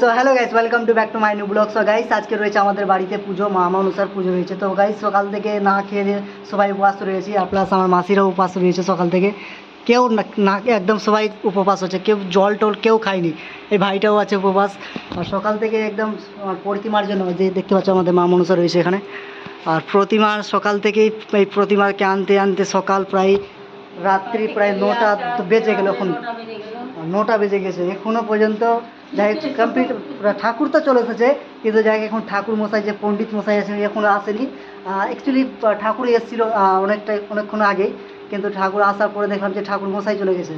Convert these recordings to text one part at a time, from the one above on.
So hello guys welcome to back to my new blog so guys আজকে রয়েছে আমাদের বাড়িতে পুজো, মা অনুসার পুজো রয়েছে। তো গাইস সকাল থেকে না খেয়ে সবাই উপবাস রয়েছি। আর প্লাস আমার মাসিরাও উপবাস রয়েছে সকাল থেকে। কেউ না- একদম সবাই উপবাস হচ্ছে। কেউ জল টল কেউ খায়নি। এই ভাইটাও আছে উপবাস। আর সকাল থেকে একদম প্রতিমার জন্য যে দেখতে পাচ্ছ আমাদের মা মনসা রয়েছে এখানে। আর প্রতিমার সকাল থেকেই এই প্রতিমাকে আনতে আনতে সকাল প্রায় রাত্রি প্রায় নটা বেজে গেল এখন। নটা বেজে গেছে। এখনও পর্যন্ত যাই কমপ্লিট ঠাকুর তো চলে এসেছে, কিন্তু যাই এখন ঠাকুর মশাই যে পণ্ডিত মশাই আছেন এখনও আসেনি অ্যাকচুয়ালি ঠাকুর এসেছিল অনেকটা অনেকক্ষণ আগেই, কিন্তু ঠাকুর আসার পরে দেখলাম যে ঠাকুর মশাই চলে গেছে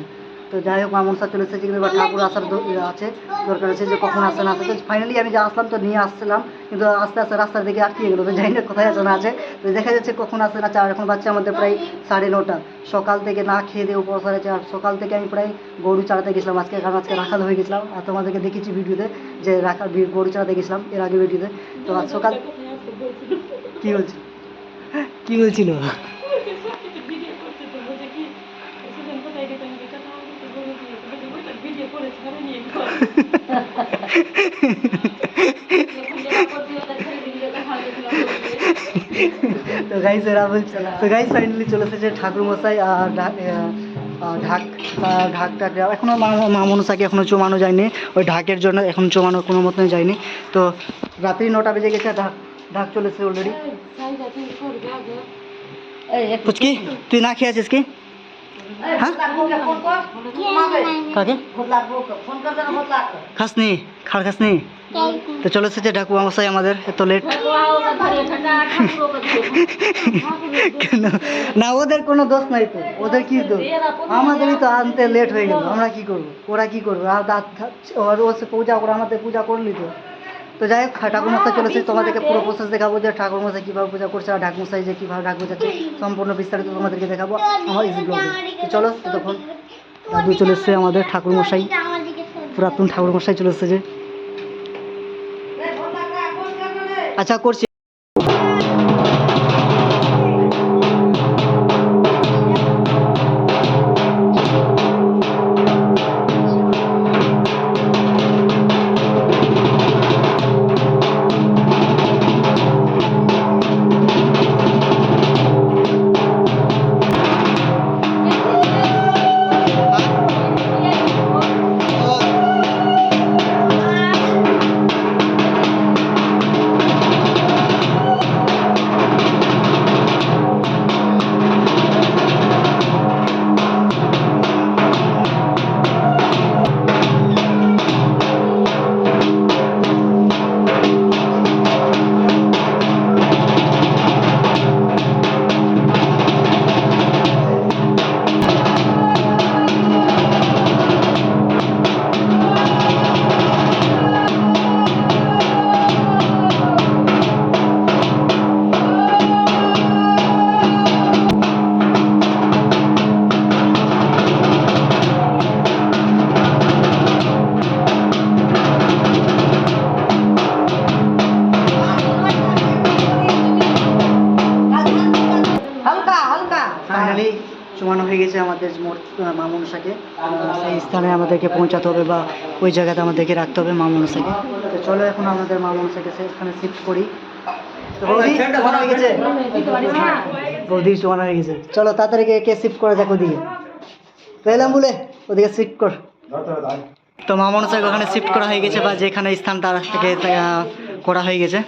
তো যাই হোক মামন স্যার চলে এসেছে কিন্তু এবার ঠাকুর আসার ইয়ে আছে দরকার আছে যে কখন আসে না আসে। তো ফাইনালি আমি যে আসলাম তো নিয়ে আসছিলাম কিন্তু আস্তে আস্তে রাস্তার দিকে আটকে গেলো তো জানি না কোথায় আছে না আছে। তো দেখা যাচ্ছে কখন আসে না চার এখন বাচ্চা আমাদের প্রায় সাড়ে নটা। সকাল থেকে না খেয়ে দিয়ে উপবাস আছে আর সকাল থেকে আমি প্রায় গরু চালাতে গেছিলাম আজকে কারণ আজকে রাখাল হয়ে গেছিলাম। আর তোমাদেরকে দেখেছি ভিডিওতে যে রাখা গরু চালাতে গেছিলাম এর আগে ভিডিওতে। তো আজ সকাল কি বলছি? কি বলছিল? তো গাইস এরা তো গাইস ফাইনালি চলে এসেছে ঠাকুর মশাই আর ঢাক ঢাক টাক এখনও মা মনসাকে এখনও চোমানো যায়নি। ওই ঢাকের জন্য এখন চোমানো কোনো মতন যায়নি। তো রাত্রি নটা বেজে গেছে ঢাক ঢাক চলে এসেছে অলরেডি পুচকি তুই না খেয়ে আছিস কি? খার খাসনি। তো চলে এসেছে ঢাকু মশাই আমাদের, এত লেট কেন? না, ওদের কোনো দোষ নাই তো। ওদের কি দোষ? আমাদেরই তো আনতে লেট হয়ে গেল। আমরা কি করব? ওরা কি করব? আর ওর সে পূজা করে, আমাদের পূজা করলি তো। তো যাই হোক ঠাকুর মশাই চলেছে তোমাদেরকে পুরো প্রসেস দেখাবো যে ঠাকুর মশাই কীভাবে পূজা করছে আর ঢাকুমশাই যে কীভাবে ঢাক বোঝাচ্ছে সম্পূর্ণ বিস্তারিত তোমাদেরকে দেখাবো। আমার ইজি ব্লগে তো চলো তখন দাদু চলে এসছে আমাদের ঠাকুর মশাই। পুরাতন ঠাকুর মশাই চলে এসেছে যে। আচ্ছা করছি। ফাইনালি চুমানো হয়ে গেছে আমাদের মা মনসাকে। সেই স্থানে আমাদেরকে পৌঁছাতে হবে বা ওই জায়গাতে আমাদেরকে রাখতে হবে মা মনসাকে। তো চলো এখন আমাদের মা মনসাকে সেখানে শিফট করি। বৌদি হয়ে গেছে? বৌদি চুমানো হয়ে গেছে। চলো তাড়াতাড়ি কে- শিফট করা যাক ওদিকে পেলাম বলে ওদিকে শিফট কর। তো মা মনসাকে ওখানে শিফট করা হয়ে গেছে বা যেখানে স্থান তার থেকে করা হয়ে গেছে।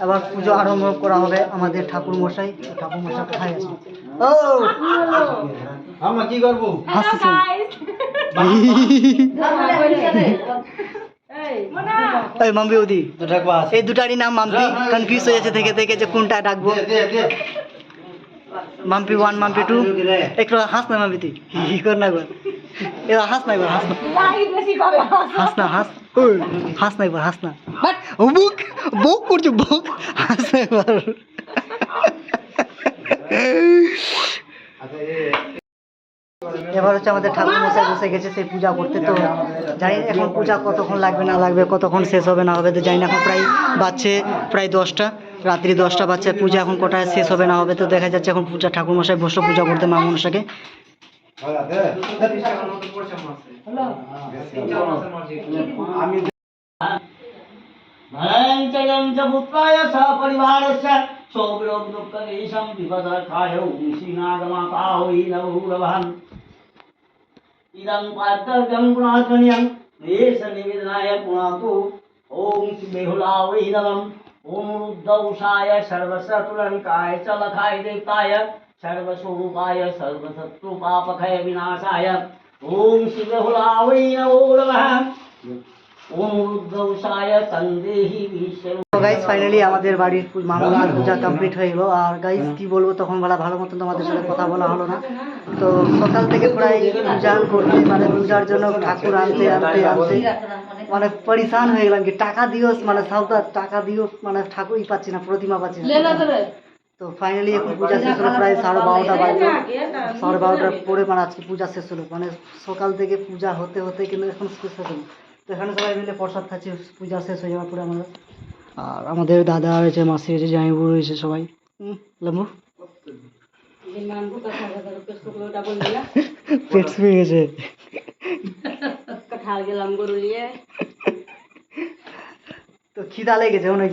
এবার পুজো আরম্ভ করা হবে আমাদের ঠাকুর মশাই ঠাকুর মশাই কোথায় আছে? ও। আমরা কি করব? হাসতেছেন এই মাম্পি ওদি এই দুটারই নাম মাম্পি কনফিউজ হয়ে। যাচ্ছে থেকে থেকে যে কোনটা ডাকবো। মাম্পি ওয়ান মাম্পি টু একটু হাস না মাম্পি তুই। হি কর না একবার এবার হাস না একবার হাস না। হাস না হাস। হাস না একবার হাস না। বুক বুক করছে বুক। হাস না একবার এবার হচ্ছে আমাদের ঠাকুর মশাই বসে গেছে সেই পূজা করতে তো জানি এখন পূজা কতক্ষণ লাগবে না লাগবে কতক্ষণ শেষ হবে না হবে তো জানি না এখন প্রায় বাজছে প্রায় দশটা রাত্রি দশটা বাচ্চা পূজা এখন কটায় শেষ হবে না হবে তো দেখা যাচ্ছে এখন পূজা ঠাকুর মশাই বসে পূজা করতে মা মনসাকে আমি सौव्योग्युक्तदेशं विपदर्थाय उषिनागमाता होइ नवभूरवहन् इदं पात्रगं पुनाचनीयं देशनिवेदनाय पुनातु ॐ मेहुला नवम् ॐ रुद्धौषाय च लखाय देवताय सर्वस्वरूपाय सर्वशत्रुपापखय विनाशाय। ॐ श्रीमेहुला नवो नमः ॐ तन्देहि विश्व তো গাইস ফাইনালি আমাদের বাড়ির মামলার পূজা কমপ্লিট হয়ে গেলো। আর গাইস কি বলব তখন বলা ভালো মতন তোমাদের সাথে কথা বলা হলো না। তো সকাল থেকে প্রায় পূজা করতে মানে পূজার জন্য ঠাকুর আনতে আনতে আনতে মানে পরিশান হয়ে গেলাম কি টাকা দিও মানে সাউদার টাকা দিও মানে ঠাকুরই পাচ্ছি না প্রতিমা পাচ্ছি না। তো ফাইনালি এখন পূজা শেষ হলো প্রায় সাড়ে বারোটা বাজলো। সাড়ে বারোটার পরে মানে আজকে পূজা শেষ হলো। মানে সকাল থেকে পূজা হতে হতে কিন্তু এখন শেষ হলো তো এখানে সবাই মিলে প্রসাদ খাচ্ছি পূজা শেষ হয়ে যাওয়ার পরে আমাদের আর আমাদের দাদা রয়েছে মাসি রয়েছে জামাইবু রয়েছে সবাই। লেম্বু? তো খিদা লেগেছে অনেক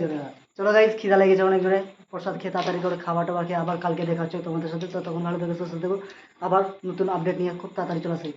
অনেক প্রসাদ খেয়ে তাড়াতাড়ি করে খাবার টাবার খেয়ে আবার কালকে দেখা হচ্ছে তোমাদের সাথে। তখন ভালো থেকে, সুস্থ আবার নতুন আপডেট নিয়ে খুব তাড়াতাড়ি চলে আসি।